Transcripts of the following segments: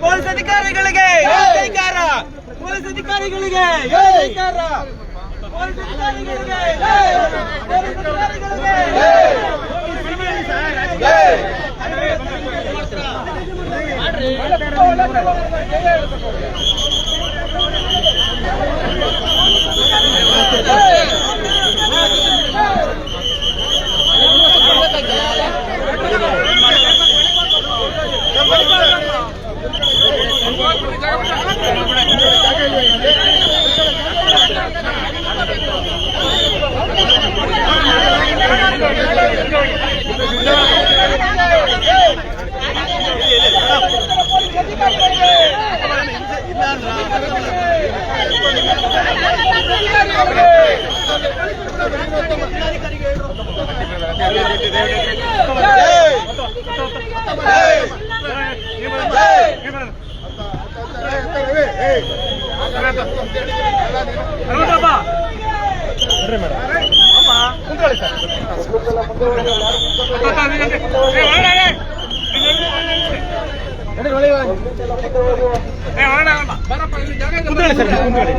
Police ಅಧಿಕಾರಿಗಳಿಗೆ police ಅಧಿಕಾರಿಗಳಿಗೆ ಅಧಿಕಾರಿಗಳಿಗೆ Thank you. ಜೈಕಾರ ಪೊಲೀಸ್ ಅಧಿಕಾರಿಗಳಿಗೆ ಪೊಲೀಸ್ ಅಧಿಕಾರಿಗಳಿಗೆ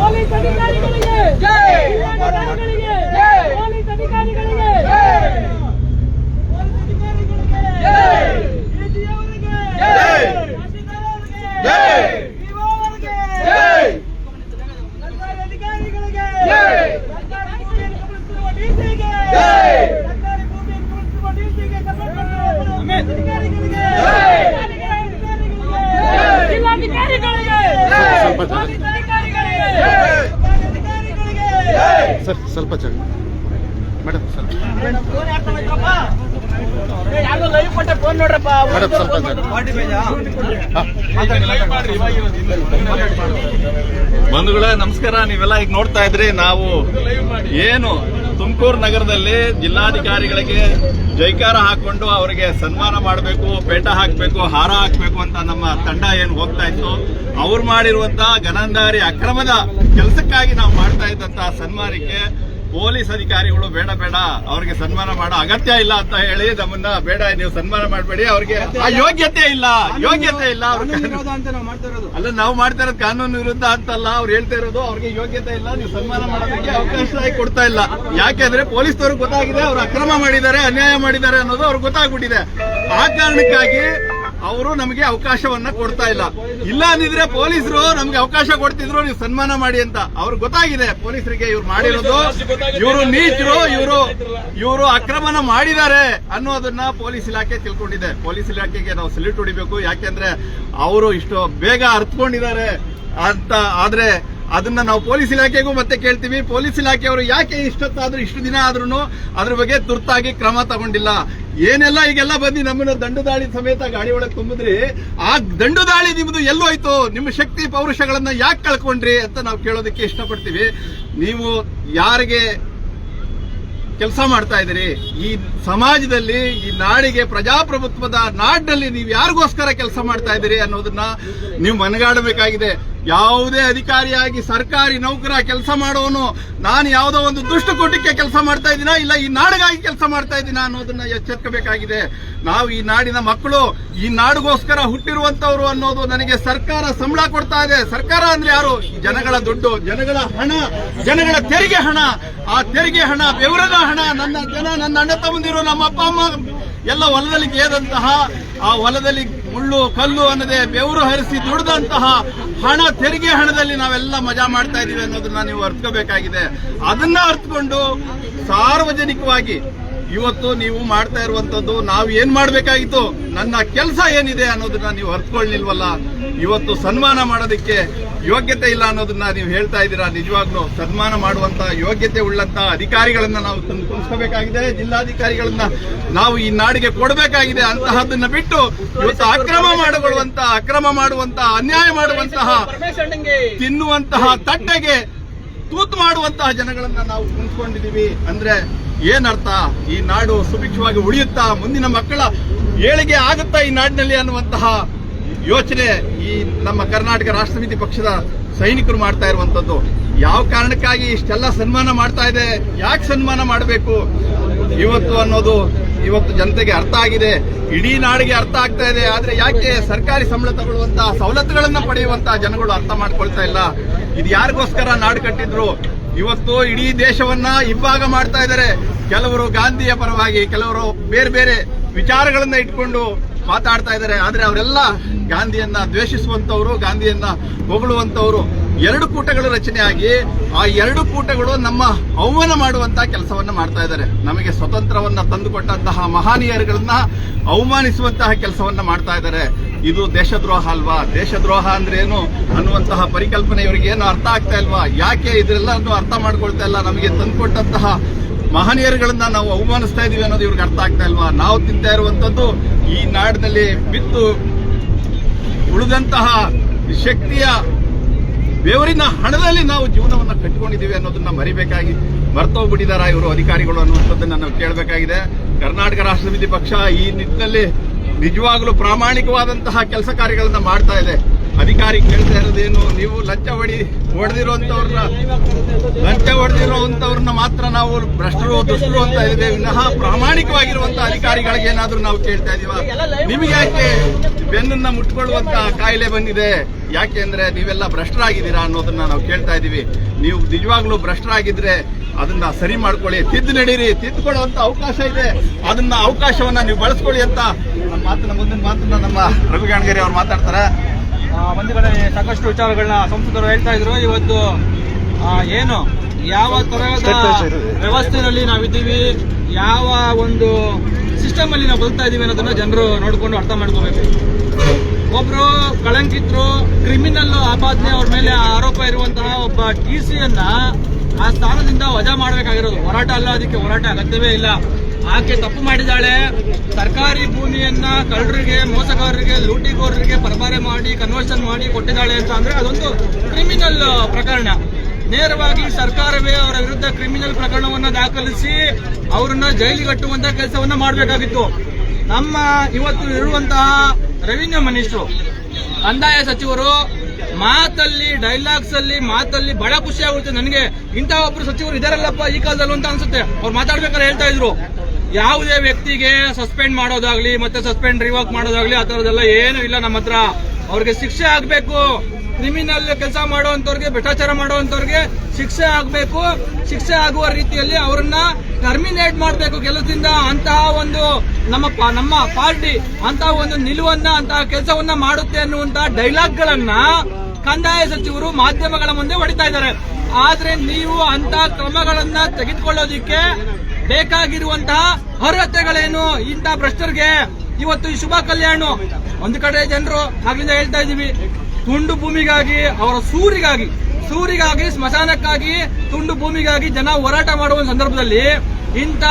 ಪೊಲೀಸ್ ಅಧಿಕಾರಿಗಳಿಗೆ ಜೈ ಅಧಿಕಾರಿಗಳಿಗೆ ಜೈ ಪೊಲೀಸ್ ಅಧಿಕಾರಿಗಳಿಗೆ ಜೈ ಜಿಲ್ಲಾಧಿಕಾರಿಗಳಿಗೆ ಪೊಲೀಸ್ ಅಧಿಕಾರಿಗಳಿಗೆ ಸರ್ ಸ್ವಲ್ಪ ಜಾಗ ಮೇಡಮ್ ಸ್ವಲ್ಪ ಯಾರು ಲೈವ್ ಕೊಟ್ಟೆ ಫೋನ್ ನೋಡ್ರಪ್ಪ ಮೇಡಮ್ ಸ್ವಲ್ಪ ಬಂಧುಗಳೇ, ನಮಸ್ಕಾರ. ನೀವೆಲ್ಲ ಈಗ ನೋಡ್ತಾ ಇದ್ರಿ, ನಾವು ಏನು ತುಮಕೂರು ನಗರದಲ್ಲಿ ಜಿಲ್ಲಾಧಿಕಾರಿಗಳಿಗೆ ಜೈಕಾರ ಹಾಕೊಂಡು ಅವರಿಗೆ ಸನ್ಮಾನ ಮಾಡಬೇಕು, ಪೇಟ ಹಾಕಬೇಕು, ಹಾರ ಹಾಕಬೇಕು ಅಂತ ನಮ್ಮ ತಂಡ ಏನು ಹೋಗ್ತಾ ಇತ್ತು. ಅವ್ರು ಮಾಡಿರುವಂತಹ ಗನಂದಾರಿ ಅಕ್ರಮದ ಕೆಲಸಕ್ಕಾಗಿ ನಾವು ಮಾಡ್ತಾ ಇದ್ದಂತಹ ಸನ್ಮಾನಕ್ಕೆ ಪೊಲೀಸ್ ಅಧಿಕಾರಿಗಳು ಬೇಡ ಬೇಡ ಅವ್ರಿಗೆ ಸನ್ಮಾನ ಮಾಡೋ. ಅಗತ್ಯ ಇಲ್ಲ ಅಂತ ಹೇಳಿ ನಮ್ಮನ್ನ ಬೇಡ ನೀವು ಸನ್ಮಾನ ಮಾಡಬೇಡಿ ಅವ್ರಿಗೆ ಆ ಯೋಗ್ಯತೆ ಇಲ್ಲ ಯೋಗ್ಯತೆ ಇಲ್ಲ ಅವ್ರಿಗೆ ಅಲ್ಲ ನಾವು ಮಾಡ್ತಾ ಇರೋದು ಕಾನೂನು ವಿರುದ್ಧ ಅಂತಲ್ಲ ಅವ್ರು ಹೇಳ್ತಾ ಇರೋದು ಅವ್ರಿಗೆ ಯೋಗ್ಯತೆ ಇಲ್ಲ ನೀವು ಸನ್ಮಾನ ಮಾಡೋದಕ್ಕೆ ಅವಕಾಶ ಕೊಡ್ತಾ ಇಲ್ಲ. ಯಾಕೆಂದ್ರೆ ಪೊಲೀಸ್ನವ್ರಿಗೆ ಗೊತ್ತಾಗಿದೆ ಅವ್ರು ಅಕ್ರಮ ಮಾಡಿದ್ದಾರೆ ಅನ್ಯಾಯ ಮಾಡಿದ್ದಾರೆ ಅನ್ನೋದು ಅವ್ರಿಗೆ ಗೊತ್ತಾಗ್ಬಿಟ್ಟಿದೆ. ಆ ಕಾರಣಕ್ಕಾಗಿ ಅವರು ನಮಗೆ ಅವಕಾಶವನ್ನ ಕೊಡ್ತಾ ಇಲ್ಲ. ಇಲ್ಲ ಅಂದಿದ್ರೆ ಪೊಲೀಸರು ನಮ್ಗೆ ಅವಕಾಶ ಕೊಡ್ತಿದ್ರು, ನೀವು ಸನ್ಮಾನ ಮಾಡಿ ಅಂತ. ಅವ್ರಿಗೆ ಗೊತ್ತಾಗಿದೆ, ಪೊಲೀಸರಿಗೆ ಇವ್ರು ಮಾಡಿರೋದು. ಇವರು ನೀಚರು ಇವರು ಇವರು ಅಕ್ರಮನ ಮಾಡಿದ್ದಾರೆ ಅನ್ನೋದನ್ನ ಪೊಲೀಸ್ ಇಲಾಖೆ ತಿಳ್ಕೊಂಡಿದೆ. ಪೊಲೀಸ್ ಇಲಾಖೆಗೆ ನಾವು ಸಲ್ಯೂಟ್ ಹೊಡಿಬೇಕು. ಯಾಕೆಂದ್ರೆ ಅವರು ಇಷ್ಟು ಬೇಗ ಅರ್ಥಕೊಂಡಿದ್ದಾರೆ ಅಂತ, ಆದ್ರೆ ಅದನ್ನ ನಾವು ಪೊಲೀಸ್ ಇಲಾಖೆಗೂ ಮತ್ತೆ ಕೇಳ್ತೀವಿ. ಪೊಲೀಸ್ ಇಲಾಖೆಯವರು ಯಾಕೆ ಇಷ್ಟೊತ್ತಾದ್ರೂ, ಇಷ್ಟು ದಿನ ಆದ್ರೂ ಅದ್ರ ಬಗ್ಗೆ ತುರ್ತಾಗಿ ಕ್ರಮ ತಗೊಂಡಿಲ್ಲ. ಏನೆಲ್ಲ ಈಗೆಲ್ಲ ಬಂದು ನಮ್ಮನ್ನ ದಂಡು ದಾಳಿ ಸಮೇತ ಗಾಡಿ ಒಳಗೆ ತುಂಬಿದ್ರಿ, ಆ ದಂಡು ದಾಳಿ ನಿಮ್ದು ಎಲ್ಲೋಯ್ತು? ನಿಮ್ಮ ಶಕ್ತಿ ಪೌರುಷಗಳನ್ನ ಯಾಕೆ ಕಳ್ಕೊಂಡ್ರಿ ಅಂತ ನಾವು ಕೇಳೋದಕ್ಕೆ ಇಷ್ಟಪಡ್ತೀವಿ. ನೀವು ಯಾರಿಗೆ ಕೆಲಸ ಮಾಡ್ತಾ ಇದ್ದೀರಿ? ಈ ಸಮಾಜದಲ್ಲಿ, ಈ ನಾಡಿಗೆ ಪ್ರಜಾಪ್ರಭುತ್ವದ ನಾಡಿನಲ್ಲಿ ನೀವು ಯಾರಿಗೋಸ್ಕರ ಕೆಲಸ ಮಾಡ್ತಾ ಇದ್ದೀರಿ ಅನ್ನೋದನ್ನ ನೀವು ಮನಗಾಡಬೇಕಾಗಿದೆ. ಯಾವುದೇ ಅಧಿಕಾರಿಯಾಗಿ ಸರ್ಕಾರಿ ನೌಕರ ಕೆಲಸ ಮಾಡೋನು, ನಾನು ಯಾವುದೋ ಒಂದು ದುಷ್ಟಕೋಟಿಕೆ ಕೆಲಸ ಮಾಡ್ತಾ ಇದ್ದೀನ, ಇಲ್ಲ ಈ ನಾಡಿಗಾಗಿ ಕೆಲಸ ಮಾಡ್ತಾ ಇದ್ದೀನ ಅನ್ನೋದನ್ನ ಎಚ್ಚೆತ್ಕೋಬೇಕಾಗಿದೆ. ನಾವು ಈ ನಾಡಿನ ಮಕ್ಕಳು, ಈ ನಾಡಿಗೋಸ್ಕರ ಹುಟ್ಟಿರುವಂತವ್ರು ಅನ್ನೋದು ನನಗೆ ಸರ್ಕಾರ ಸಂಬಳ ಕೊಡ್ತಾ ಇದೆ. ಸರ್ಕಾರ ಅಂದ್ರೆ ಯಾರು? ಜನಗಳ ದುಡ್ಡು, ಜನಗಳ ಹಣ, ಜನಗಳ ತೆರಿಗೆ ಹಣ. ಆ ತೆರಿಗೆ ಹಣ, ಬೆವರದ ಹಣ, ನನ್ನ ಜನ, ನನ್ನ ಅಣ್ಣ ತಮ್ಮಂದಿರು, ನಮ್ಮ ಅಪ್ಪ, ಅಮ್ಮ, ಎಲ್ಲ ಹೊಲದಲ್ಲಿ ಗೇದಂತಹ, ಆ ಹೊಲದಲ್ಲಿ ಮುಳ್ಳು, ಕಲ್ಲು ಅನ್ನದೆ ಬೆವರು ಹರಿಸಿ ದುಡಿದಂತಹ ಹಣ ತೆರಿಗೆ ಹಣದಲ್ಲಿ ನಾವೆಲ್ಲ ಮಜಾ ಮಾಡ್ತಾ ಇದೀವಿ ಅನ್ನೋದನ್ನ ನೀವು ಅರ್ಥಕೋಬೇಕಾಗಿದೆ ಅದನ್ನ ಅರ್ಥಕೊಂಡು ಸಾರ್ವಜನಿಕವಾಗಿ ಇವತ್ತು ನೀವು ಮಾಡ್ತಾ ಇರುವಂತದ್ದು ನಾವು ಏನ್ ಮಾಡ್ಬೇಕಾಗಿತ್ತು? ನನ್ನ ಕೆಲಸ ಏನಿದೆ ಅನ್ನೋದನ್ನ ನೀವು ಅರ್ಥಕೊಳ್ಳಿಲ್ವಲ್ಲ ಇವತ್ತು ಸನ್ಮಾನ ಮಾಡೋದಕ್ಕೆ ಯೋಗ್ಯತೆ ಇಲ್ಲ ಅನ್ನೋದನ್ನ ನೀವು ಹೇಳ್ತಾ ಇದ್ದೀರಾ? ನಿಜವಾಗ್ಲೂ ಸನ್ಮಾನ ಮಾಡುವಂತ ಯೋಗ್ಯತೆ ಉಳ್ಳಂತ ಅಧಿಕಾರಿಗಳನ್ನ ನಾವು ತಂದು ಕುಣಿಸ್ಕೋಬೇಕಾಗಿದೆ ಜಿಲ್ಲಾಧಿಕಾರಿಗಳನ್ನ ನಾವು ಈ ನಾಡಿಗೆ ಕೊಡಬೇಕಾಗಿದೆ ಅಂತಹದನ್ನ ಬಿಟ್ಟು ಇವತ್ತು ಅಕ್ರಮ ಮಾಡಿಕೊಳ್ಳುವಂತ, ಅಕ್ರಮ ಮಾಡುವಂತಹ ಅನ್ಯಾಯ ಮಾಡುವಂತಹ, ತಿನ್ನುವಂತಹ ತಟ್ಟೆಗೆ ತೂತು ಮಾಡುವಂತಹ ಜನಗಳನ್ನ ನಾವು ಕುಣಿಸ್ಕೊಂಡಿದೀವಿ ಅಂದ್ರೆ ಏನರ್ಥ? ಈ ನಾಡು ಸುಭಿಕ್ಷವಾಗಿ ಉಳಿಯುತ್ತಾ? ಮುಂದಿನ ಮಕ್ಕಳ ಏಳಿಗೆ ಆಗುತ್ತಾ ಈ ನಾಡಿನಲ್ಲಿ ಅನ್ನುವಂತಹ ಯೋಚನೆ ಈ ನಮ್ಮ ಕರ್ನಾಟಕ ರಾಷ್ಟ್ರಮಿತಿ ಪಕ್ಷದ ಸೈನಿಕರು ಮಾಡ್ತಾ ಇರುವಂತದ್ದು ಯಾವ ಕಾರಣಕ್ಕಾಗಿ ಇಷ್ಟೆಲ್ಲ ಸನ್ಮಾನ ಮಾಡ್ತಾ ಇದೆ? ಯಾಕೆ ಸನ್ಮಾನ ಮಾಡಬೇಕು? ಇವತ್ತು ಅನ್ನೋದು ಇವತ್ತು ಜನತೆಗೆ ಅರ್ಥ ಆಗಿದೆ. ಇಡೀ ನಾಡಿಗೆ ಅರ್ಥ ಆಗ್ತಾ ಇದೆ. ಆದ್ರೆ ಯಾಕೆ ಸರ್ಕಾರಿ ಸಂಬಳ ತಗೊಳ್ಳುವಂತಹ ಸವಲತ್ತುಗಳನ್ನ ಪಡೆಯುವಂತಹ ಜನಗಳು ಅರ್ಥ ಮಾಡ್ಕೊಳ್ತಾ ಇಲ್ಲ? ಇದು ಯಾರಿಗೋಸ್ಕರ ನಾಡು ಕಟ್ಟಿದ್ರು? ಇವತ್ತು ಇಡೀ ದೇಶವನ್ನ ಇಬ್ಬಾಗ ಮಾಡ್ತಾ ಇದ್ದಾರೆ. ಕೆಲವರು ಗಾಂಧಿಯ ಪರವಾಗಿ, ಕೆಲವರು ಬೇರೆ ಬೇರೆ ವಿಚಾರಗಳನ್ನ ಇಟ್ಕೊಂಡು ಮಾತಾಡ್ತಾ ಇದ್ದಾರೆ. ಆದ್ರೆ ಅವರೆಲ್ಲ ಗಾಂಧಿಯನ್ನ ದ್ವೇಷಿಸುವಂತವರು, ಗಾಂಧಿಯನ್ನ ಹೊಗಳುವಂತವರು. ಎರಡು ಕೂಟಗಳು ರಚನೆಯಾಗಿ ಆ ಎರಡು ಕೂಟಗಳು ನಮ್ಮ ಅವಮಾನ ಮಾಡುವಂತಹ ಕೆಲಸವನ್ನ ಮಾಡ್ತಾ ಇದ್ದಾರೆ. ನಮಗೆ ಸ್ವತಂತ್ರವನ್ನ ತಂದುಕೊಟ್ಟಂತಹ ಮಹಾನೀಯರುಗಳನ್ನ ಅವಮಾನಿಸುವಂತಹ ಕೆಲಸವನ್ನ ಮಾಡ್ತಾ ಇದ್ದಾರೆ. ಇದು ದೇಶದ್ರೋಹ ಅಲ್ವಾ? ದೇಶದ್ರೋಹ ಅಂದ್ರೆ ಏನು? ಅನ್ನುವಂತಹ ಪರಿಕಲ್ಪನೆ ಇವರಿಗೆ ಏನು ಅರ್ಥ ಆಗ್ತಾ ಇಲ್ವಾ? ಯಾಕೆ ಇದೆಲ್ಲವನ್ನು ಅರ್ಥ ಮಾಡ್ಕೊಳ್ತಾ ಇಲ್ಲ? ನಮಗೆ ತಂದುಕೊಟ್ಟಂತಹ ಮಹನೀಯರುಗಳನ್ನ ನಾವು ಅವಮಾನಿಸ್ತಾ ಇದೀವಿ ಅನ್ನೋದು ಇವ್ರಿಗೆ ಅರ್ಥ ಆಗ್ತಾ ಇಲ್ವಾ? ನಾವು ತಿಂತಾ ಇರುವಂತದ್ದು ಈ ನಾಡಿನಲ್ಲಿ ಬಿತ್ತು ಉಳಿದಂತಹ ಶಕ್ತಿಯ ಬೆವರಿನ ಹಣದಲ್ಲಿ ನಾವು ಜೀವನವನ್ನ ಕಟ್ಟಿಕೊಂಡಿದ್ದೀವಿ ಅನ್ನೋದನ್ನ ಮರಿಬೇಕಾಗಿ ಮರ್ತೋಗ್ಬಿಟ್ಟಿದಾರ ಇವರು ಅಧಿಕಾರಿಗಳು ಅನ್ನುವಂಥದ್ದನ್ನ ನಾವು ಕೇಳಬೇಕಾಗಿದೆ. ಕರ್ನಾಟಕ ರಾಷ್ಟ್ರ ಪಕ್ಷ ಈ ನಿಟ್ಟಿನಲ್ಲಿ ನಿಜವಾಗ್ಲೂ ಪ್ರಾಮಾಣಿಕವಾದಂತಹ ಕೆಲಸ ಕಾರ್ಯಗಳನ್ನ ಮಾಡ್ತಾ ಇದೆ. ಅಧಿಕಾರಿ ಕೇಳ್ತಾ ಇರೋದೇನು ನೀವು ಲಂಚ ಹೊಡಿ ಹೊಡೆದಿರುವಂತವ್ರನ್ನ ಲಂಚ ಹೊಡೆದಿರುವಂತವ್ರನ್ನ ಮಾತ್ರ ನಾವು ಭ್ರಷ್ಟರು, ದುಷ್ಟರು ಅಂತ ಇದೆ ವಿನಃ ಪ್ರಾಮಾಣಿಕವಾಗಿರುವಂತಹ ಅಧಿಕಾರಿಗಳಿಗೆ ಏನಾದ್ರೂ ನಾವು ಕೇಳ್ತಾ ಇದೀವ? ನಿಮಗೆ ಯಾಕೆ ಬೆನ್ನನ್ನ ಮುಟ್ಕೊಳ್ಳುವಂತ ಕಾಯಿಲೆ ಬಂದಿದೆ? ಯಾಕೆ ಅಂದ್ರೆ ನೀವೆಲ್ಲ ಭ್ರಷ್ಟರಾಗಿದ್ದೀರಾ ಅನ್ನೋದನ್ನ ನಾವು ಕೇಳ್ತಾ ಇದೀವಿ. ನೀವು ನಿಜವಾಗ್ಲೂ ಭ್ರಷ್ಟರಾಗಿದ್ರೆ ಅದನ್ನ ಸರಿ ಮಾಡ್ಕೊಳ್ಳಿ. ತಿದ್ದು ನಡೀರಿ. ತಿದ್ದುಕೊಳ್ಳುವಂತ ಅವಕಾಶ ಇದೆ. ಅದನ್ನ ಅವಕಾಶವನ್ನ ನೀವು ಬಳಸ್ಕೊಳ್ಳಿ ಅಂತ ನಮ್ಮ ಮಾತನ್ನ ಮುಂದಿನ ಮಾತನ್ನ ನಮ್ಮ ರವಿ ಗಣಗಿರಿ ಅವ್ರು ಮಾತಾಡ್ತಾರೆ. ಒಂದು ಕಡೆ ಸಾಕಷ್ಟು ವಿಚಾರಗಳನ್ನ ಸಂಸದರು ಹೇಳ್ತಾ ಇದ್ರು. ಇವತ್ತು ಏನು? ಯಾವ ತರಹದ ವ್ಯವಸ್ಥೆಯಲ್ಲಿ ನಾವಿದ್ದೀವಿ? ಯಾವ ಒಂದು ಸಿಸ್ಟಮ್ ಅಲ್ಲಿ ನಾವು ಬದುಕ್ತಾ ಇದೀವಿ ಅನ್ನೋದನ್ನ ಜನರು ನೋಡಿಕೊಂಡು ಅರ್ಥ ಮಾಡ್ಕೋಬೇಕು. ಒಬ್ರು ಕಳಂಕಿತರು ಕ್ರಿಮಿನಲ್ ಆಪಾದನೆ ಅವ್ರ ಮೇಲೆ ಆರೋಪ ಇರುವಂತಹ ಒಬ್ಬ ಟಿ ಸಿಯನ್ನ ಆ ಸ್ಥಾನದಿಂದ ವಜಾ ಮಾಡಬೇಕಾಗಿರೋದು. ಹೋರಾಟ ಅಲ್ಲ ಅದಕ್ಕೆ ಹೋರಾಟ ಅಗತ್ಯವೇ ಇಲ್ಲ. ಆಕೆ ತಪ್ಪು ಮಾಡಿದಾಳೆ ಸರ್ಕಾರಿ ಭೂಮಿಯನ್ನ ಕಳ್ಳರಿಗೆ, ಮೋಸಗಾರರಿಗೆ ಲೂಟಿಗೋರರಿಗೆ ಪರಬಾರೆ ಮಾಡಿ ಕನ್ವರ್ಷನ್ ಮಾಡಿ ಕೊಟ್ಟಿದ್ದಾಳೆ ಅಂತ ಅಂದ್ರೆ ಅದೊಂದು ಕ್ರಿಮಿನಲ್ ಪ್ರಕರಣ. ನೇರವಾಗಿ ಸರ್ಕಾರವೇ ಅವರ ವಿರುದ್ಧ ಕ್ರಿಮಿನಲ್ ಪ್ರಕರಣವನ್ನು ದಾಖಲಿಸಿ ಅವರನ್ನ ಜೈಲಿಗೆ ಕಟ್ಟುವಂತಹ ಕೆಲಸವನ್ನ ಮಾಡಬೇಕಾಗಿತ್ತು. ನಮ್ಮ ಇವತ್ತು ಇರುವಂತಹ ರೆವಿನ್ಯೂ ಮಿನಿಸ್ಟ್ರು ಕಂದಾಯ ಸಚಿವರು ಮಾತಲ್ಲಿ ಡೈಲಾಗ್ಸ್ ಅಲ್ಲಿ, ಮಾತಲ್ಲಿ ಬಹಳ ಖುಷಿ ಆಗುತ್ತೆ ನನಗೆ. ಇಂತಹ ಒಬ್ರು ಸಚಿವರು ಇದಾರಲ್ಲಪ್ಪ ಈ ಕಾಲದಲ್ಲೂ ಅಂತ ಅನ್ಸುತ್ತೆ. ಅವ್ರು ಮಾತಾಡ್ಬೇಕಾದ್ರೆ ಹೇಳ್ತಾ ಇದ್ರು. ಯಾವುದೇ ವ್ಯಕ್ತಿಗೆ ಸಸ್ಪೆಂಡ್ ಮಾಡೋದಾಗ್ಲಿ, ಮತ್ತೆ ಸಸ್ಪೆಂಡ್ ರಿವೋಕ್ ಮಾಡೋದಾಗ್ಲಿ, ಆ ತರದೆಲ್ಲ ಏನು ಇಲ್ಲ ನಮ್ಮ ಹತ್ರ. ಅವ್ರಿಗೆ ಶಿಕ್ಷೆ ಆಗ್ಬೇಕು. ಕ್ರಿಮಿನಲ್ ಕೆಲಸ ಮಾಡುವಂತವ್ರಿಗೆ ಭ್ರಷ್ಟಾಚಾರ ಮಾಡುವಂತವ್ರಿಗೆ ಶಿಕ್ಷೆ ಆಗ್ಬೇಕು. ಶಿಕ್ಷೆ ಆಗುವ ರೀತಿಯಲ್ಲಿ ಅವರನ್ನ ಟರ್ಮಿನೇಟ್ ಮಾಡಬೇಕು ಕೆಲಸದಿಂದ. ಅಂತಹ ಒಂದು ನಮ್ಮ ನಮ್ಮ ಪಾರ್ಟಿ, ಅಂತಹ ಒಂದು ನಿಲುವನ್ನ, ಅಂತಹ ಕೆಲಸವನ್ನ ಮಾಡುತ್ತೆ ಅನ್ನುವಂತಹ ಡೈಲಾಗ್ ಗಳನ್ನ ಕಂದಾಯ ಸಚಿವರು ಮಾಧ್ಯಮಗಳ ಮುಂದೆ ಹೊಡಿತಾ ಇದ್ದಾರೆ. ಆದ್ರೆ ನೀವು ಅಂತ ಕ್ರಮಗಳನ್ನ ತೆಗೆದುಕೊಳ್ಳೋದಿಕ್ಕೆ ಬೇಕಾಗಿರುವಂತಹ ಅರ್ಹತೆಗಳೇನು? ಇಂತಹ ಭ್ರಷ್ಟರಿಗೆ ಇವತ್ತು ಈ ಶುಭ ಕಲ್ಯಾಣ. ಒಂದು ಕಡೆ ಜನರು ಆಗ್ಲಿಂದ ಹೇಳ್ತಾ ಇದೀವಿ ತುಂಡು ಭೂಮಿಗಾಗಿ, ಅವರ ಸೂರಿಗಾಗಿ ಸೂರಿಗಾಗಿ, ಸ್ಮಶಾನಕ್ಕಾಗಿ ತುಂಡು ಭೂಮಿಗಾಗಿ ಜನ ಹೋರಾಟ ಮಾಡುವ ಸಂದರ್ಭದಲ್ಲಿ ಇಂಥ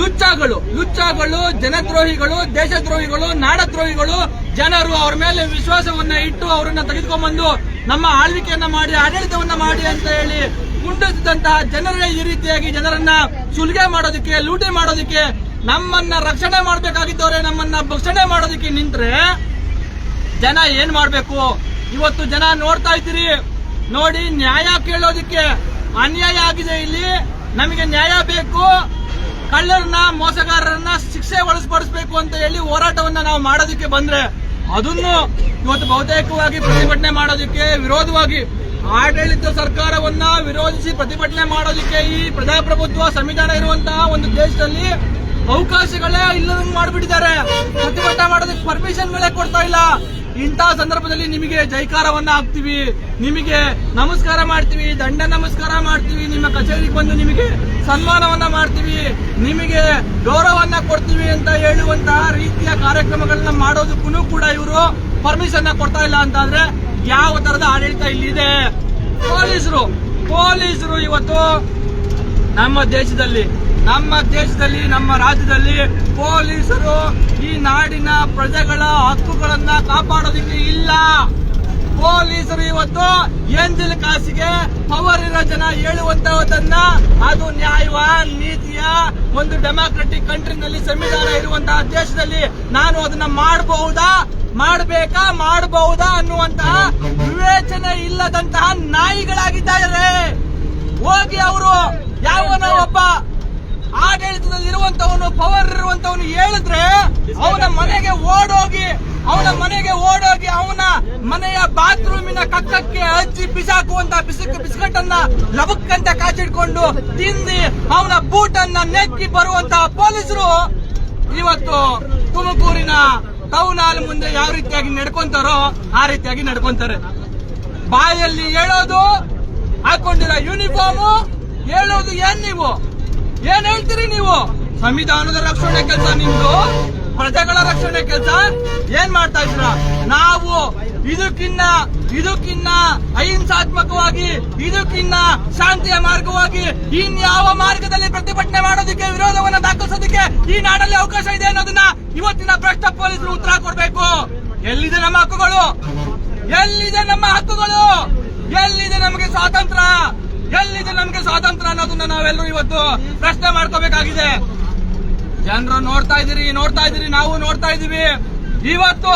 ಲುಚ್ಚಗಳು ಲುಚ್ಚಗಳು, ಜನದ್ರೋಹಿಗಳು, ದೇಶದ್ರೋಹಿಗಳು, ನಾಡದ್ರೋಹಿಗಳು, ಜನರು ಅವ್ರ ಮೇಲೆ ವಿಶ್ವಾಸವನ್ನ ಇಟ್ಟು ಅವರನ್ನ ತೆಗೆದುಕೊಂಡ್ಬಂದು ನಮ್ಮ ಆಳ್ವಿಕೆಯನ್ನ ಮಾಡಿ, ಆಡಳಿತವನ್ನ ಮಾಡಿ ಅಂತ ಹೇಳಿ ಕುಂಡಿಸಿದಂತಹ ಜನರೇ ಈ ರೀತಿಯಾಗಿ ಜನರನ್ನ ಸುಲಿಗೆ ಮಾಡೋದಕ್ಕೆ, ಲೂಟಿ ಮಾಡೋದಕ್ಕೆ ನಮ್ಮನ್ನ ರಕ್ಷಣೆ ಮಾಡಬೇಕಾಗಿದ್ದವರೇ, ನಮ್ಮನ್ನ ಭಕ್ಷಣೆ ಮಾಡೋದಕ್ಕೆ ನಿಂತ್ರೆ ಜನ ಏನ್ ಮಾಡ್ಬೇಕು? ಇವತ್ತು ಜನ ನೋಡ್ತಾ ಇದ್ದೀರಿ. ನೋಡಿ, ನ್ಯಾಯ ಕೇಳೋದಕ್ಕೆ ಅನ್ಯಾಯ ಆಗಿದೆ ಇಲ್ಲಿ. ನಮಗೆ ನ್ಯಾಯ ಬೇಕು. ಕಳ್ಳರನ್ನ, ಮೋಸಗಾರರನ್ನ ಶಿಕ್ಷೆ ಒಳಸ್ಪಡಿಸಬೇಕು ಅಂತ ಹೇಳಿ ಹೋರಾಟವನ್ನ ನಾವು ಮಾಡೋದಕ್ಕೆ ಬಂದ್ರೆ ಅದನ್ನು ಇವತ್ತು ಬಹುತೇಕವಾಗಿ ಪ್ರತಿಭಟನೆ ಮಾಡೋದಕ್ಕೆ, ವಿರೋಧವಾಗಿ ಆಡಳಿತ ಸರ್ಕಾರವನ್ನ ವಿರೋಧಿಸಿ ಪ್ರತಿಭಟನೆ ಮಾಡೋದಕ್ಕೆ ಈ ಪ್ರಜಾಪ್ರಭುತ್ವ ಸಂವಿಧಾನ ಇರುವಂತಹ ಒಂದು ದೇಶದಲ್ಲಿ ಅವಕಾಶಗಳೇ ಇಲ್ಲದಂಗ್ ಮಾಡಿಬಿಟ್ಟಿದ್ದಾರೆ. ಪ್ರತಿಭಟನೆ ಮಾಡೋದಕ್ಕೆ ಪರ್ಮಿಷನ್ಗಳೇ ಕೊಡ್ತಾ ಇಲ್ಲ. ಇಂತಹ ಸಂದರ್ಭದಲ್ಲಿ ನಿಮಗೆ ಜೈಕಾರವನ್ನ ಹಾಕ್ತಿವಿ. ನಿಮಗೆ ನಮಸ್ಕಾರ ಮಾಡ್ತೀವಿ. ದಂಡ ನಮಸ್ಕಾರ ಮಾಡ್ತೀವಿ. ನಿಮ್ಮ ಕಚೇರಿಗೆ ಬಂದು ನಿಮಗೆ ಸನ್ಮಾನವನ್ನ ಮಾಡ್ತೀವಿ. ನಿಮಗೆ ಗೌರವವನ್ನ ಕೊಡ್ತೀವಿ ಅಂತ ಹೇಳುವಂತಹ ರೀತಿಯ ಕಾರ್ಯಕ್ರಮಗಳನ್ನ ಮಾಡೋದಕ್ಕೂ ಕೂಡ ಇವರು ಪರ್ಮಿಷನ್ ಕೊಡ್ತಾ ಇಲ್ಲ ಅಂತ ಅಂದ್ರೆ ಯಾವ ತರದ ಆಡಳಿತ ಇಲ್ಲಿದೆ? ಪೊಲೀಸರು ಪೊಲೀಸರು ಇವತ್ತು ನಮ್ಮ ದೇಶದಲ್ಲಿ ನಮ್ಮ ದೇಶದಲ್ಲಿ, ನಮ್ಮ ರಾಜ್ಯದಲ್ಲಿ ಪೊಲೀಸರು ಈ ನಾಡಿನ ಪ್ರಜೆಗಳ ಹಕ್ಕುಗಳನ್ನ ಕಾಪಾಡೋದಿಕ್ಕೆ ಇಲ್ಲ. ಪೊಲೀಸರು ಇವತ್ತು ಎಂಜಿಲ್ ಕಾಸಿಗೆ ಪವರ್ ಇರೋ ಜನ ಹೇಳುವಂತಹದನ್ನ ಅದು ನ್ಯಾಯವ, ನೀತಿಯ ಒಂದು ಡೆಮಾಕ್ರೆಟಿಕ್ ಕಂಟ್ರಿನಲ್ಲಿ ಸಂವಿಧಾನ ಇರುವಂತಹ ದೇಶದಲ್ಲಿ ನಾನು ಅದನ್ನ ಮಾಡಬಹುದಾ, ಮಾಡಬೇಕಾ, ಮಾಡಬಹುದಾ ಅನ್ನುವಂತಹ ವಿವೇಚನೆ ಇಲ್ಲದಂತಹ ನಾಯಿಗಳಾಗಿದ್ದಾರೆ. ಹೋಗಿ ಅವರು, ಯಾವನೋ ಒಬ್ಬ ಆಡಳಿತದಲ್ಲಿ ಇರುವಂತವನು ಪವರ್ ಇರುವಂತವನು ಹೇಳಿದ್ರೆ ಅವನ ಮನೆಗೆ ಓಡೋಗಿ ಅವನ ಮನೆಗೆ ಓಡೋಗಿ ಅವನ ಮನೆಯ ಬಾತ್ರೂಮಿನ ಕಕ್ಕಕ್ಕೆ ಅಜ್ಜಿ ಬಿಸಾಕುವಂತ ಬಿಸಿಕ್ ಬಿಸ್ಕಟ್ಟನ್ನ ಲಬಕ್ಕಂತ ಕಾಚಿಡ್ಕೊಂಡು ತಿಂದಿ ಅವನ ಬೂಟನ್ನ ನೆಕ್ಕಿ ಬರುವಂತಹ ಪೊಲೀಸರು ಇವತ್ತು ತುಮಕೂರಿನ ಟೌನ್ ಹಾಲ್ ಮುಂದೆ ಯಾವ ರೀತಿಯಾಗಿ ನಡ್ಕೊಂತಾರೋ ಆ ರೀತಿಯಾಗಿ ನಡ್ಕೊಂತಾರೆ. ಬಾಯಲ್ಲಿ ಹೇಳೋದು, ಹಾಕೊಂಡಿರೋ ಯೂನಿಫಾರ್ಮ್ ಹೇಳೋದು ಏನ್ ನೀವು? ಏನ್ ಹೇಳ್ತೀರಿ ನೀವು? ಸಂವಿಧಾನದ ರಕ್ಷಣೆ ಕೆಲಸ ನಿಮ್ದು? ಪ್ರಜೆಗಳ ರಕ್ಷಣೆ ಕೆಲಸ? ಏನ್ ಮಾಡ್ತಾ ಇದ್ರ ನಾವು ಇದಕ್ಕಿನ್ನ ಇದಕ್ಕಿನ್ನ ಅಹಿಂಸಾತ್ಮಕವಾಗಿ, ಇದಕ್ಕಿನ್ನ ಶಾಂತಿಯ ಮಾರ್ಗವಾಗಿ ಇನ್ಯಾವ ಮಾರ್ಗದಲ್ಲಿ ಪ್ರತಿಭಟನೆ ಮಾಡೋದಕ್ಕೆ, ವಿರೋಧವನ್ನ ದಾಖಲಿಸೋದಕ್ಕೆ ಈ ನಾಡಲ್ಲಿ ಅವಕಾಶ ಇದೆ ಅನ್ನೋದನ್ನ ಇವತ್ತಿನ ಭ್ರಷ್ಟ ಪೊಲೀಸರು ಉತ್ತರ ಕೊಡ್ಬೇಕು. ಎಲ್ಲಿದೆ ನಮ್ಮ ಹಕ್ಕುಗಳು? ಎಲ್ಲಿದೆ ನಮ್ಮ ಹಕ್ಕುಗಳು? ಎಲ್ಲಿದೆ ನಮಗೆ ಸ್ವಾತಂತ್ರ್ಯ? ಎಲ್ಲಿದೆ ನಮಗೆ ಸ್ವಾತಂತ್ರ್ಯ ಅನ್ನೋದನ್ನ ನಾವೆಲ್ಲರೂ ಇವತ್ತು ಪ್ರಶ್ನೆ ಮಾಡ್ಕೋಬೇಕಾಗಿದೆ. ಜನರು ನೋಡ್ತಾ ಇದೀರಿ ನೋಡ್ತಾ ಇದೀರಿ ನಾವು ನೋಡ್ತಾ ಇದೀವಿ ಇವತ್ತು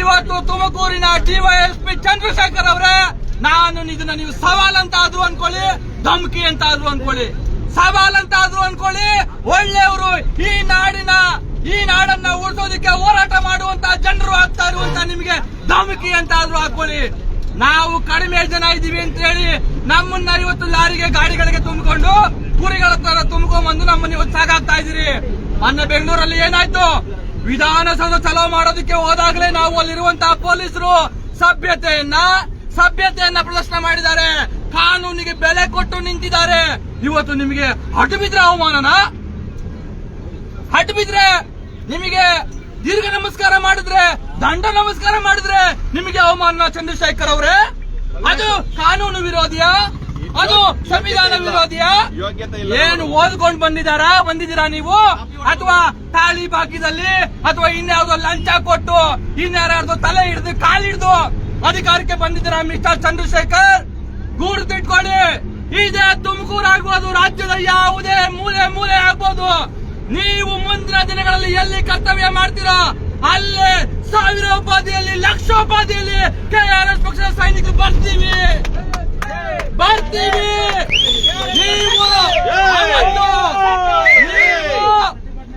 ಇವತ್ತು ತುಮಕೂರಿನ ಡಿವೈಎಸ್ಪಿ ಚಂದ್ರಶೇಖರ್ ಅವರೇ, ನಾನು ಇದನ್ನ ನೀವು ಸವಾಲ್ ಅಂತ ಆದ್ರೂ ಅನ್ಕೊಳ್ಳಿ, ಧಮಕಿ ಅಂತ ಆದ್ರೂ ಅನ್ಕೊಳ್ಳಿ. ಸವಾಲ್ ಅಂತ ಆದ್ರೂ ಅನ್ಕೊಳ್ಳಿ, ಒಳ್ಳೆಯವರು ಈ ನಾಡಿನ, ಈ ನಾಡನ್ನ ಉಳಿಸೋದಕ್ಕೆ ಹೋರಾಟ ಮಾಡುವಂತ ಜನರು ಆಗ್ತಾ ಇರುವಂತ ನಿಮಗೆ ಧಮಕಿ ಅಂತ ಆದ್ರೂ ಹಾಕೊಳ್ಳಿ. ನಾವು ಕಡಿಮೆ ಜನ ಇದೀವಿ ಅಂತ ಹೇಳಿ ನಮ್ಮನ್ನ ಇವತ್ತು ಲಾರಿಗೆ ಗಾಡಿಗಳಿಗೆ ತುಂಬಿಕೊಂಡು ಕುರಿಗಳ ತರ ತುಂಬಿಕೊಂಡ್ ಬಂದು ನಮ್ಮನ್ನ ಇವತ್ತು ಸಾಗಾಗ್ತಾ ಇದೀರಿ ಮೊನ್ನೆ ಬೆಂಗಳೂರಲ್ಲಿ ಏನಾಯ್ತು? ವಿಧಾನಸೌಧ ಚಲೋ ಮಾಡೋದಕ್ಕೆ ಹೋದಾಗಲೇ ನಾವು ಅಲ್ಲಿರುವಂತಹ ಪೊಲೀಸರು ಸಭ್ಯತೆಯನ್ನ ಸಭ್ಯತೆಯನ್ನ ಪ್ರದರ್ಶನ ಮಾಡಿದ್ದಾರೆ. ಕಾನೂನಿಗೆ ಬೆಲೆ ಕೊಟ್ಟು ನಿಂತಿದ್ದಾರೆ. ಇವತ್ತು ನಿಮಗೆ ಹಟು ಅವಮಾನನ? ಬಿದ್ರೆ ನಿಮಗೆ ದೀರ್ಘ ನಮಸ್ಕಾರ ಮಾಡಿದ್ರೆ, ದಂಡ ನಮಸ್ಕಾರ ಮಾಡಿದ್ರೆ ನಿಮಗೆ ಅವಮಾನ ಚಂದ್ರಶೇಖರ್ ಅವರೇ? ಅದು ಕಾನೂನು ವಿರೋಧಿಯಾ? ಅದು ಸಂವಿಧಾನ ವಿರೋಧಿಯಾ? ಏನು ಓದ್ಕೊಂಡು ಬಂದಿದಾರಾ ಬಂದಿದ್ದೀರಾ ನೀವು? ಅಥವಾ ತಾಳಿ ಬಾಕಿದಲ್ಲಿ ಅಥವಾ ಇನ್ಯಾವುದೋ ಲಂಚ ಕೊಟ್ಟು ಇನ್ಯಾರ್ದು ತಲೆ ಹಿಡಿದು ಕಾಲ್ ಹಿಡಿದು ಅಧಿಕಾರಕ್ಕೆ ಬಂದಿದ್ದೀರಾ ಮಿಸ್ಟರ್ ಚಂದ್ರಶೇಖರ್? ಗೂಡು ತಿಟ್ಕೊಳ್ಳಿ. ಇದೇ ತುಮಕೂರು ಆಗ್ಬೋದು ರಾಜ್ಯದ ಯಾವುದೇ ಮೂಲೆ ಮೂಲೆ ಆಗ್ಬೋದು. ನೀವು ಮುಂದಿನ ದಿನಗಳಲ್ಲಿ ಎಲ್ಲಿ ಕರ್ತವ್ಯ ಮಾಡ್ತೀರೋ? ಅಲ್ಲೇ ಸಾವಿರೋಪಾದಿಯಲ್ಲಿ ಲಕ್ಷೋಪಾದಿಯಲ್ಲಿ ಕೆಆರ್ಎಸ್ ಪಕ್ಷದ ಸೈನಿಕರು ಬರ್ತೀವಿ. ಬರ್ತೀವಿ ನೀವು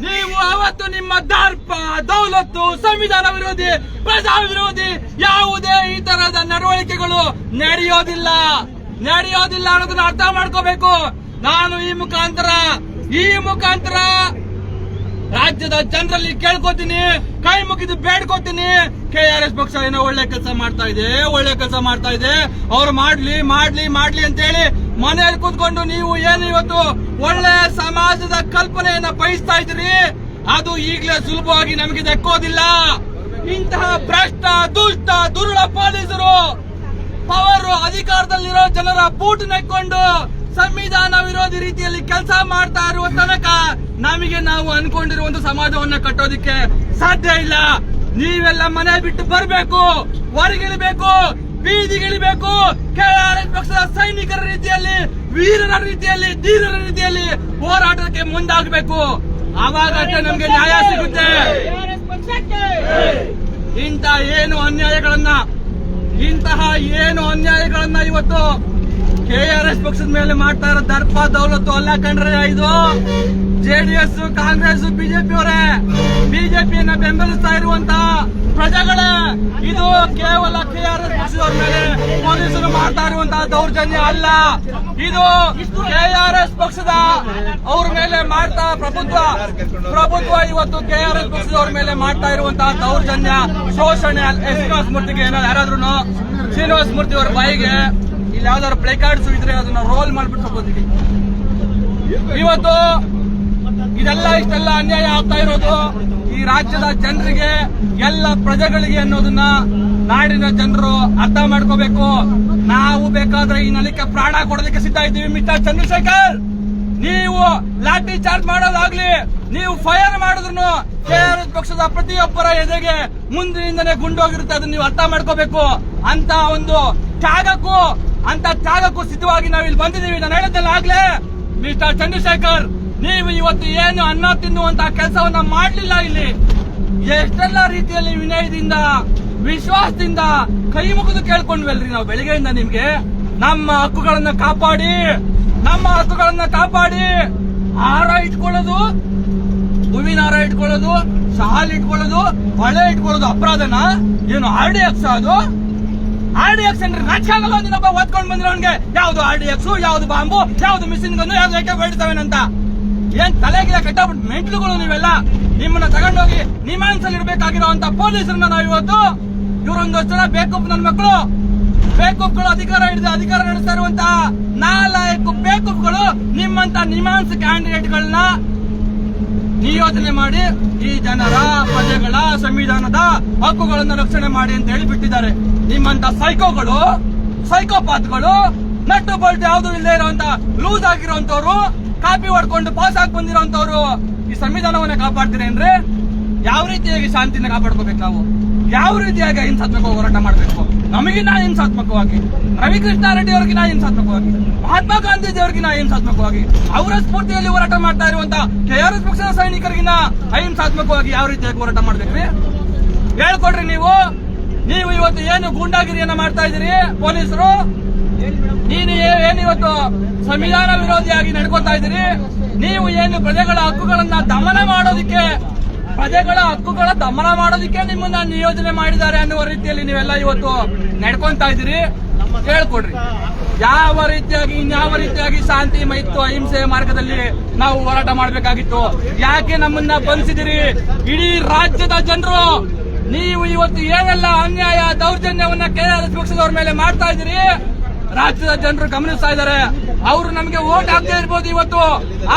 ನೀವು ಅವತ್ತು ನಿಮ್ಮ ದರ್ಪ, ದೌಲತ್ತು, ಸಂವಿಧಾನ ವಿರೋಧಿ, ಪ್ರಜಾ ವಿರೋಧಿ, ಯಾವುದೇ ಈ ತರಹದ ನಡವಳಿಕೆಗಳು ನಡೆಯೋದಿಲ್ಲ. ನಡೆಯೋದಿಲ್ಲ ಅನ್ನೋದನ್ನ ಅರ್ಥ ಮಾಡ್ಕೋಬೇಕು. ನಾನು ಈ ಮುಖಾಂತರ ಈ ಮುಖಾಂತರ ರಾಜ್ಯದ ಜನರಲ್ಲಿ ಕೇಳ್ಕೊತೀನಿ, ಕೈ ಮುಗಿದು ಬೇಡ್ಕೊತೀನಿ. ಕೆ ಆರ್ ಎಸ್ ಪಕ್ಷ ಏನೋ ಒಳ್ಳೆ ಕೆಲಸ ಮಾಡ್ತಾ ಇದೆ, ಒಳ್ಳೆ ಕೆಲಸ ಮಾಡ್ತಾ ಇದೆ. ಅವ್ರು ಮಾಡ್ಲಿ ಮಾಡ್ಲಿ ಮಾಡ್ಲಿ ಅಂತ ಹೇಳಿ ಮನೆಯಲ್ಲಿ ಕೂತ್ಕೊಂಡು ನೀವು ಏನು ಇವತ್ತು ಒಳ್ಳೆ ಸಮಾಜದ ಕಲ್ಪನೆಯನ್ನ ಬಯಸ್ತಾ ಇದ್ರಿ ಅದು ಈಗಲೇ ಸುಲಭವಾಗಿ ನಮಗೆ ದಕ್ಕೋದಿಲ್ಲ. ಇಂತಹ ಭ್ರಷ್ಟ, ದುಷ್ಟ, ದುರುಳ ಪೊಲೀಸರು, ಪವರ್ ಅಧಿಕಾರದಲ್ಲಿರೋ ಜನರ ಬೂಟ್ ನೆಕ್ಕೊಂಡು ಸಂವಿಧಾನ ವಿರೋಧಿ ರೀತಿಯಲ್ಲಿ ಕೆಲಸ ಮಾಡ್ತಾ ಇರುವ ತನಕ ನಮಗೆ ನಾವು ಅನ್ಕೊಂಡಿರುವಂತ ಸಮಾಜವನ್ನ ಕಟ್ಟೋದಿಕ್ಕೆ ಸಾಧ್ಯ ಇಲ್ಲ. ನೀವೆಲ್ಲ ಮನೆ ಬಿಟ್ಟು ಬರಬೇಕು, ಹೊರಗಿಳಿಬೇಕು, ಬೀದಿಗಿಳಿಬೇಕು, ಕೆಳ ಪಕ್ಷದ ಸೈನಿಕರ ರೀತಿಯಲ್ಲಿ, ವೀರರ ರೀತಿಯಲ್ಲಿ, ಧೀರರ ರೀತಿಯಲ್ಲಿ ಹೋರಾಟಕ್ಕೆ ಮುಂದಾಗಬೇಕು. ಆವಾಗ ನಮ್ಗೆ ನ್ಯಾಯ ಸಿಗುತ್ತೆ. ಇಂತಹ ಏನು ಅನ್ಯಾಯಗಳನ್ನ, ಇಂತಹ ಏನು ಅನ್ಯಾಯಗಳನ್ನ ಇವತ್ತು ಕೆಆರ್ಎಸ್ ಪಕ್ಷದ ಮೇಲೆ ಮಾಡ್ತಾ ಇರೋ ದರ್ಪ, ದೌಲತ್ತು ಅಲ್ಲ ಕಂಡ್ರೆ ಇದು. ಜೆಡಿಎಸ್ ಕಾಂಗ್ರೆಸ್ ಬಿಜೆಪಿ ಅವರೇ. ಬಿಜೆಪಿಯನ್ನ ಬೆಂಬಲಿಸ್ತಾ ಇರುವಂತ ಪ್ರಜೆಗಳೇ, ಇದು ಕೇವಲ ಕೆಆರ್ಎಸ್ ಪಕ್ಷದವ್ರ ಮೇಲೆ ಪೊಲೀಸರು ಮಾಡ್ತಾ ಇರುವಂತಹ ದೌರ್ಜನ್ಯ ಅಲ್ಲ. ಇದು ಕೆಆರ್ಎಸ್ ಪಕ್ಷದ ಅವ್ರ ಮೇಲೆ ಮಾಡ್ತಾ ಪ್ರಭುತ್ವ ಪ್ರಭುತ್ವ ಇವತ್ತು ಕೆಆರ್ಎಸ್ ಪಕ್ಷದವ್ರ ಮೇಲೆ ಮಾಡ್ತಾ ಇರುವಂತಹ ದೌರ್ಜನ್ಯ, ಶೋಷಣೆ ಶ್ರೀನಿವಾಸ ಮೂರ್ತಿಗೆ ಏನಾದ್ರು ಯಾರಾದ್ರೂ ಶ್ರೀನಿವಾಸ ಮೂರ್ತಿ ಅವ್ರ ಬಾಯಿಗೆ ಇಲ್ಲಿ ಯಾವ್ದಾದ್ರು ಪ್ಲೇ ಕಾರ್ಡ್ಸ್ ಇದ್ರೆ ಅದನ್ನ ರೋಲ್ ಮಾಡ್ಬಿಟ್ಟು ಹೋಗೋದಿಗೆ ಇವತ್ತು ಇದೆಲ್ಲ ಇಷ್ಟೆಲ್ಲ ಅನ್ಯಾಯ ಆಗ್ತಾ ಇರೋದು. ಈ ರಾಜ್ಯದ ಜನರಿಗೆ, ಎಲ್ಲ ಪ್ರಜೆಗಳಿಗೆ ಅನ್ನೋದನ್ನ ನಾಡಿನ ಜನರು ಅರ್ಥ ಮಾಡ್ಕೋಬೇಕು. ನಾವು ಬೇಕಾದ್ರೆ ಈ ನಲಿಕೆ ಪ್ರಾಣ ಕೊಡೋದಕ್ಕೆ ಸಿದ್ಧ ಇದ್ದೀವಿ. ಮಿಸ್ಟರ್ ಚಂದ್ರಶೇಖರ್, ನೀವು ಲಾಠಿ ಚಾರ್ಜ್ ಮಾಡೋದಾಗ್ಲಿ, ನೀವು ಫೈರ್ ಮಾಡಿದ್ರು ಕೆಆರ್ಎಸ್ ಪಕ್ಷದ ಪ್ರತಿಯೊಬ್ಬರ ಎದೆಗೆ ಮುಂದಿನಿಂದನೇ ಗುಂಡೋಗಿರುತ್ತೆ. ಅದನ್ನ ನೀವು ಅರ್ಥ ಮಾಡ್ಕೋಬೇಕು. ಅಂತ ಒಂದು ತ್ಯಾಗಕ್ಕೂ ಅಂತ ತ್ಯಾಗಕ್ಕೂ ಸಿದ್ಧವಾಗಿ ನಾವು ಇಲ್ಲಿ ಬಂದಿದ್ದೀವಿ. ನಾನು ಹೇಳಿದ್ದಲ್ಲ ಆಗ್ಲೇ ಮಿಸ್ಟರ್ ಚಂದ್ರಶೇಖರ್, ನೀವು ಇವತ್ತು ಏನು ಅನ್ನ ತಿನ್ನುವಂತ ಕೆಲಸವನ್ನ ಮಾಡಲಿಲ್ಲ ಇಲ್ಲಿ? ಎಷ್ಟೆಲ್ಲ ರೀತಿಯಲ್ಲಿ ವಿನಯದಿಂದ, ವಿಶ್ವಾಸದಿಂದ ಕೈ ಮುಗಿದು ಕೇಳ್ಕೊಂಡ್ವಲ್ರಿ ನಾವು ಬೆಳಿಗ್ಗೆಯಿಂದ ನಿಮ್ಗೆ? ನಮ್ಮ ಹಕ್ಕುಗಳನ್ನ ಕಾಪಾಡಿ, ನಮ್ಮ ಹಕ್ಕುಗಳನ್ನ ಕಾಪಾಡಿ. ಹಾರ ಇಟ್ಕೊಳ್ಳೋದು, ಹೂವಿನ ಹಾರ ಇಟ್ಕೊಳ್ಳೋದು, ಶಾಲ್ ಇಟ್ಕೊಳ್ಳೋದು, ಹೊಳೆ ಇಟ್ಕೊಳ್ಳೋದು ಅಪರಾಧನ? ಏನು ಆರ್ ಡಿ ಎಕ್ಸ್ ಅದು? ಆರ್ ಡಿ ಎಕ್ಸ್ ಅಂದ್ರೆ ರಾಜಕಾಂಗಲ್ಲ ಒಂದಿನಪ್ಪ ಓದ್ಕೊಂಡ್ ಬಂದಿರೋನ್ಗೆ ಯಾವ್ದು ಆರ್ ಡಿ ಎಕ್ಸ್ ಯಾವ್ದು ಬಾಂಬು, ಯಾವ್ದು ಮಿಷಿನ್ ಗನ್ನು ಯಾವ್ದು ಏಕೆ ಬೇಡ್ತಾವೇನಂತ ಏನ್ ತಲೆಗಿಲ್ಲ ಕಟ್ಟಾಬಿಟ್ಟು ಮೆಂಟ್ಲುಗಳು ನೀವೆಲ್ಲ. ನಿಮ್ಮನ್ನ ತಗೊಂಡೋಗಿ ನಿಮಾನ್ಸಲ್ಲಿ ಇರ್ಬೇಕಾಗಿರುವಂತ ಪೊಲೀಸರನ್ನ ನಾವು ಇವತ್ತು ಇವರೊಂದಷ್ಟು ಜನ ಬೇಕೂಪ್ ನನ್ನ ಮಕ್ಕಳು ಬೇಕೂಪ್ಗಳು ಅಧಿಕಾರ ಹಿಡಿದು ಅಧಿಕಾರ ನಡೆಸ್ತಾ ಇರುವಂತ ನಾಲ್ಕು ಬೇಕೂಪ್ಗಳು ನಿಮ್ಮಂತ ನಿಮಾನ್ಸ್ ಕ್ಯಾಂಡಿಡೇಟ್ಗಳನ್ನ ನಿಯೋಜನೆ ಮಾಡಿ ಈ ಜನರ ಪ್ರಜೆಗಳ ಸಂವಿಧಾನದ ಹಕ್ಕುಗಳನ್ನು ರಕ್ಷಣೆ ಮಾಡಿ ಅಂತ ಹೇಳಿ ಬಿಟ್ಟಿದ್ದಾರೆ ನಿಮ್ಮಂತ ಸೈಕೋಗಳು, ಸೈಕೋಪಾತ್ಗಳು, ನಟ್ಟು ಬೋಲ್ಟ್ ಯಾವ್ದು ಇಲ್ಲದೆ ಇರುವಂತ ಲೂಸ್ ಆಗಿರುವಂತವ್ರು ಕಾಪಿ ಹೊಡ್ಕೊಂಡು ಪಾಸ್ ಆಗಿ ಬಂದಿರೋಂತವ್ರು ಈ ಸಂವಿಧಾನವನ್ನ ಕಾಪಾಡ್ತೀರೇನ್ರಿ ಯಾವ ರೀತಿಯಾಗಿ ಶಾಂತಿನ ಕಾಪಾಡ್ಕೋಬೇಕು ನಾವು? ಯಾವ ರೀತಿಯಾಗಿ ಹಿಂಸಾತ್ಮಕ ಹೋರಾಟ ಮಾಡಬೇಕು? ನಮಗಿನ್ನ ಹಿಂಸಾತ್ಮಕವಾಗಿ ರವಿಕೃಷ್ಣ ರೆಡ್ಡಿ ಅವ್ರಿಗಿನ ಹಿಂಸಾತ್ಮಕವಾಗಿ ಮಹಾತ್ಮ ಗಾಂಧೀಜಿ ಅವ್ರಿಗಿನ ಹಿಂಸಾತ್ಮಕವಾಗಿ ಅವರ ಸ್ಫೂರ್ತಿಯಲ್ಲಿ ಹೋರಾಟ ಮಾಡ್ತಾ ಇರುವಂತ ಎಸ್ ಪಕ್ಷದ ಸೈನಿಕರಿಗಿನ ಅಹಿಂಸಾತ್ಮಕವಾಗಿ ಯಾವ ರೀತಿಯಾಗಿ ಹೋರಾಟ ಮಾಡ್ಬೇಕ್ರಿ? ಹೇಳ್ಕೊಡ್ರಿ ನೀವು. ನೀವು ಇವತ್ತು ಏನು ಗೂಂಡಾಗಿರಿಯನ್ನ ಮಾಡ್ತಾ ಇದ್ದೀರಿ? ಪೊಲೀಸರು? ನೀನು ಏನಿವತ್ತು ಸಂವಿಧಾನ ವಿರೋಧಿಯಾಗಿ ನಡ್ಕೋತಾ ಇದ್ದೀರಿ? ನೀವು ಏನು ಪ್ರಜೆಗಳ ಹಕ್ಕುಗಳನ್ನ ದಮನ ಮಾಡೋದಕ್ಕೆ, ಪ್ರಜೆಗಳ ಹಕ್ಕುಗಳ ದಮನ ಮಾಡೋದಕ್ಕೆ ನಿಮ್ಮನ್ನ ನಿಯೋಜನೆ ಮಾಡಿದ್ದಾರೆ ಅನ್ನುವ ರೀತಿಯಲ್ಲಿ ನೀವೆಲ್ಲ ಇವತ್ತು ನಡ್ಕೊಂತಾ ಇದ್ದೀರಿ? ಹೇಳ್ಕೊಡ್ರಿ ಯಾವ ರೀತಿಯಾಗಿ, ಇನ್ಯಾವ ರೀತಿಯಾಗಿ ಶಾಂತಿ ಮೈತ್ತು ಅಹಿಂಸೆ ಮಾರ್ಗದಲ್ಲಿ ನಾವು ಹೋರಾಟ ಮಾಡಬೇಕಾಗಿತ್ತು? ಯಾಕೆ ನಮ್ಮನ್ನ ಬಂಧಿಸಿದಿರಿ? ಇಡೀ ರಾಜ್ಯದ ಜನರು ನೀವು ಇವತ್ತು ಏನೆಲ್ಲ ಅನ್ಯಾಯ, ದೌರ್ಜನ್ಯವನ್ನ ಕೆಆರ್ಎಸ್ ಪಕ್ಷದವ್ರ ಮೇಲೆ ಮಾಡ್ತಾ ಇದ್ದೀರಿ? ರಾಜ್ಯದ ಜನರು ಗಮನಿಸ್ತಾ ಇದ್ದಾರೆ. ಅವರು ನಮಗೆ ಓಟ್ ಹಾಕ್ತಾ ಇರ್ಬೋದು ಇವತ್ತು.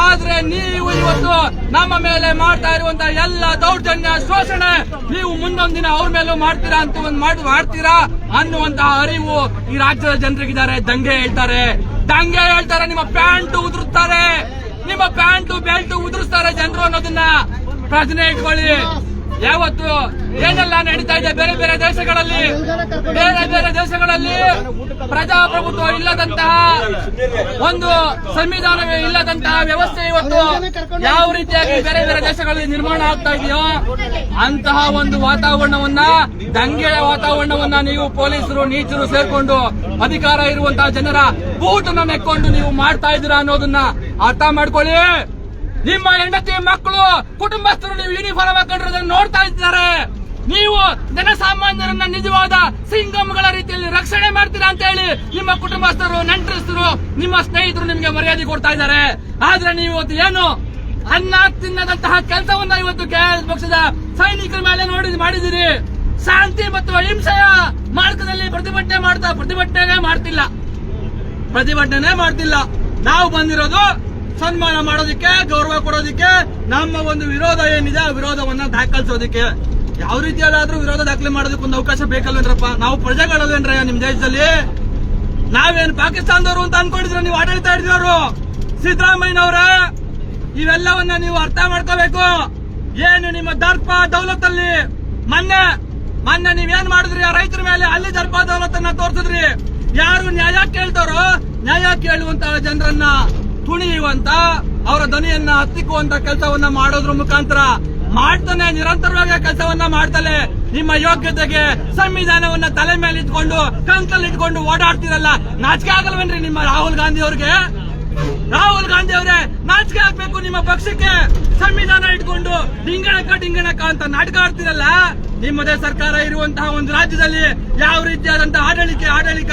ಆದ್ರೆ ನೀವು ಇವತ್ತು ನಮ್ಮ ಮೇಲೆ ಮಾಡ್ತಾ ಇರುವಂತ ಎಲ್ಲ ದೌರ್ಜನ್ಯ, ಶೋಷಣೆ ನೀವು ಮುಂದೊಂದಿನ ಅವ್ರ ಮೇಲೂ ಮಾಡ್ತೀರಾ ಅಂತ ಒಂದು ಮಾಡಿ, ಮಾಡ್ತೀರಾ ಅನ್ನುವಂತಹ ಅರಿವು ಈ ರಾಜ್ಯದ ಜನರಿಗಿದ್ದಾರೆ. ದಂಗೆ ಹೇಳ್ತಾರೆ. ದಂಗೆ ಹೇಳ್ತಾರೆ. ನಿಮ್ಮ ಪ್ಯಾಂಟ್ ಉದುರುತ್ತಾರೆ. ನಿಮ್ಮ ಪ್ಯಾಂಟು ಬೆಲ್ಟ್ ಉದುರಿಸ್ತಾರೆ ಜನರು ಅನ್ನೋದನ್ನ ಪ್ರಜ್ಞೆ ಇಟ್ಕೊಳ್ಳಿ. ಯಾವತ್ತು ಏನೆಲ್ಲ ನಡೀತಾ ಇದೆ ಬೇರೆ ಬೇರೆ ದೇಶಗಳಲ್ಲಿ? ಬೇರೆ ಬೇರೆ ದೇಶಗಳಲ್ಲಿ ಪ್ರಜಾಪ್ರಭುತ್ವ ಇಲ್ಲದಂತಹ ಒಂದು ಸಂವಿಧಾನವೇ ಇಲ್ಲದಂತಹ ವ್ಯವಸ್ಥೆ ಇವತ್ತು ಯಾವ ರೀತಿಯಾಗಿ ಬೇರೆ ಬೇರೆ ದೇಶಗಳಲ್ಲಿ ನಿರ್ಮಾಣ ಆಗ್ತಾ ಇದೆಯೋ ಅಂತಹ ಒಂದು ವಾತಾವರಣವನ್ನ, ದಂಗೆಯ ವಾತಾವರಣವನ್ನ ನೀವು ಪೊಲೀಸರು, ನೀಚರು ಸೇರ್ಕೊಂಡು ಅಧಿಕಾರ ಇರುವಂತಹ ಜನರ ಬೂಟನ್ನ ನೆಕ್ಕೊಂಡು ನೀವು ಮಾಡ್ತಾ ಇದ್ದೀರಾ ಅನ್ನೋದನ್ನ ಅರ್ಥ ಮಾಡ್ಕೊಳ್ಳಿ. ನಿಮ್ಮ ಹೆಂಡತಿ ಮಕ್ಕಳು ಕುಟುಂಬಸ್ಥರು ನೀವು ಯೂನಿಫಾರ್ಮ್ ಹಾಕೊಂಡಿರೋದನ್ನ ನೋಡ್ತಾ ಇದ್ದಾರೆ. ನೀವು ಜನಸಾಮಾನ್ಯರನ್ನ ನಿಜವಾದ ಸಿಂಗಮ್ಗಳ ರೀತಿಯಲ್ಲಿ ರಕ್ಷಣೆ ಮಾಡ್ತೀರಾ ಅಂತ ಹೇಳಿ ನಿಮ್ಮ ಕುಟುಂಬಸ್ಥರು ನೆಂಟರಿಸ್ತರು ನಿಮ್ಮ ಸ್ನೇಹಿತರು ನಿಮಗೆ ಮರ್ಯಾದೆ ಕೊಡ್ತಾ ಇದ್ದಾರೆ. ಆದ್ರೆ ನೀವು ಇವತ್ತು ಏನು ಅನ್ನ ತಿನ್ನದಂತಹ ಕೆಲಸವನ್ನ ಇವತ್ತು ಕೆಆರ್ಎಸ್ ಪಕ್ಷದ ಸೈನಿಕರ ಮೇಲೆ ನೋಡಿ ಮಾಡಿದಿರಿ ಶಾಂತಿ ಮತ್ತು ಅಹಿಂಸೆಯ ಮಾರ್ಗದಲ್ಲಿ ಪ್ರತಿಭಟನೆ ಮಾಡ್ತಾ ಪ್ರತಿಭಟನೆ ಮಾಡ್ತಿಲ್ಲ. ಪ್ರತಿಭಟನೆ ಮಾಡ್ತಿಲ್ಲ. ನಾವು ಬಂದಿರೋದು ಸನ್ಮಾನ ಮಾಡೋದಕ್ಕೆ, ಗೌರವ ಕೊಡೋದಕ್ಕೆ ನಮ್ಮ ಒಂದು ವಿರೋಧ ಏನಿದೆ ಆ ವಿರೋಧವನ್ನ ದಾಖಲಿಸೋದಕ್ಕೆ. ಯಾವ ರೀತಿಯಲ್ಲಾದ್ರೂ ವಿರೋಧ ದಾಖಲೆ ಮಾಡೋದಕ್ಕೆ ಒಂದು ಅವಕಾಶ ಬೇಕಲ್ವೇನ್ರಪ್ಪ ನಾವು ಪ್ರಜೆಗಳಲ್ವೇನ್ರ ನಿಮ್ ದೇಶದಲ್ಲಿ? ನಾವೇನ್ ಪಾಕಿಸ್ತಾನದವರು ಅಂತ ಅನ್ಕೊಂಡಿದ್ರೆ ನೀವು ಆಡಳಿತ ಹಿಡಿದವರು? ಸಿದ್ದರಾಮಯ್ಯನವ್ರ, ಇವೆಲ್ಲವನ್ನ ನೀವು ಅರ್ಥ ಮಾಡ್ಕೋಬೇಕು. ಏನು ನಿಮ್ಮ ದರ್ಪ ದೌಲತ್ತಲ್ಲಿ? ಮೊನ್ನೆ ಮೊನ್ನೆ ನೀವೇನ್ ಮಾಡಿದ್ರಿ? ಆ ರೈತರ ಮೇಲೆ ಅಲ್ಲಿ ದರ್ಪ ದೌಲತ್ತನ್ನ ತೋರಿಸಿದ್ರಿ. ಯಾರು ನ್ಯಾಯ ಕೇಳ್ತಾರೋ, ನ್ಯಾಯ ಕೇಳುವಂತ ಜನರನ್ನ ತುಣಿಯುವಂತ ಅವರ ಧ್ವನಿಯನ್ನ ಹತ್ತಿಕ್ಕುವಂತ ಕೆಲಸವನ್ನ ಮಾಡೋದ್ರ ಮುಖಾಂತರ ಮಾಡ್ತಾನೆ, ನಿರಂತರವಾಗಿ ಕೆಲಸವನ್ನ ಮಾಡ್ತಾನೆ. ನಿಮ್ಮ ಯೋಗ್ಯತೆಗೆ ಸಂವಿಧಾನವನ್ನ ತಲೆ ಮೇಲೆ ಇಟ್ಕೊಂಡು ಕಂಕಲ್ ಇಟ್ಕೊಂಡು ಓಡಾಡ್ತಿರಲ್ಲ. ನಾಚಿಕೆ ಆಗಲ್ವೇನ್ರಿ ನಿಮ್ಮ ರಾಹುಲ್ ಗಾಂಧಿ ಅವ್ರಿಗೆ? ರಾಹುಲ್ ಗಾಂಧಿ ಅವರೇ, ನಾಚಿಕೆ ಆಗ್ಬೇಕು ನಿಮ್ಮ ಪಕ್ಷಕ್ಕೆ. ಸಂವಿಧಾನ ಇಟ್ಕೊಂಡು ಡಿಂಗಣಕ ಡಿಂಗಣಕ ಅಂತ ನಾಟಕ ಆಡ್ತಿರಲ್ಲ. ನಿಮ್ಮದೇ ಸರ್ಕಾರ ಇರುವಂತಹ ಒಂದು ರಾಜ್ಯದಲ್ಲಿ ಯಾವ ರೀತಿಯಾದಂತಹ ಆಡಳಿತ ಆಡಳಿತ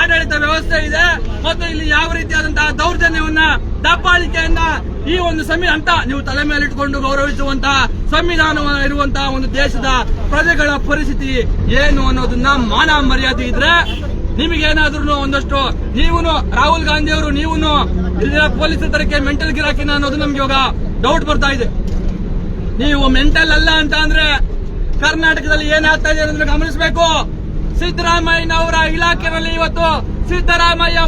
ಆಡಳಿತ ವ್ಯವಸ್ಥೆ ಇದೆ ಮತ್ತು ಇಲ್ಲಿ ಯಾವ ರೀತಿಯಾದಂತಹ ದೌರ್ಜನ್ಯವನ್ನ, ದಬ್ಬಾಳಿಕೆಯನ್ನ ಈ ಒಂದು ಸಂವಿಧಾನ ಅಂತ ನೀವು ತಲೆ ಮೇಲೆ ಇಟ್ಕೊಂಡು ಗೌರವಿಸುವಂತಹ ಸಂವಿಧಾನ ಇರುವಂತಹ ಒಂದು ದೇಶದ ಪ್ರಜೆಗಳ ಪರಿಸ್ಥಿತಿ ಏನು ಅನ್ನೋದನ್ನ ಮಾನ ಮರ್ಯಾದೆ ಇದ್ರೆ ನಿಮಗೇನಾದ್ರೂ ಒಂದಷ್ಟು ನೀವು ರಾಹುಲ್ ಗಾಂಧಿ ಅವರು ನೀವು ಪೊಲೀಸ್ ತರಕ್ಕೆ ಮೆಂಟಲ್ ಗಿರಾಕಿನ ಅನ್ನೋದು ನಮ್ಗೆ ಇವಾಗ ಡೌಟ್ ಬರ್ತಾ ಇದೆ. ನೀವು ಮೆಂಟಲ್ ಅಲ್ಲ ಅಂತ ಅಂದ್ರೆ ಕರ್ನಾಟಕದಲ್ಲಿ ಏನಾಗ್ತಾ ಇದೆ ಗಮನಿಸಬೇಕು. ಸಿದ್ದರಾಮಯ್ಯನವರ ಇಲಾಖೆಯಲ್ಲಿ ಇವತ್ತು ಸಿದ್ದರಾಮಯ್ಯ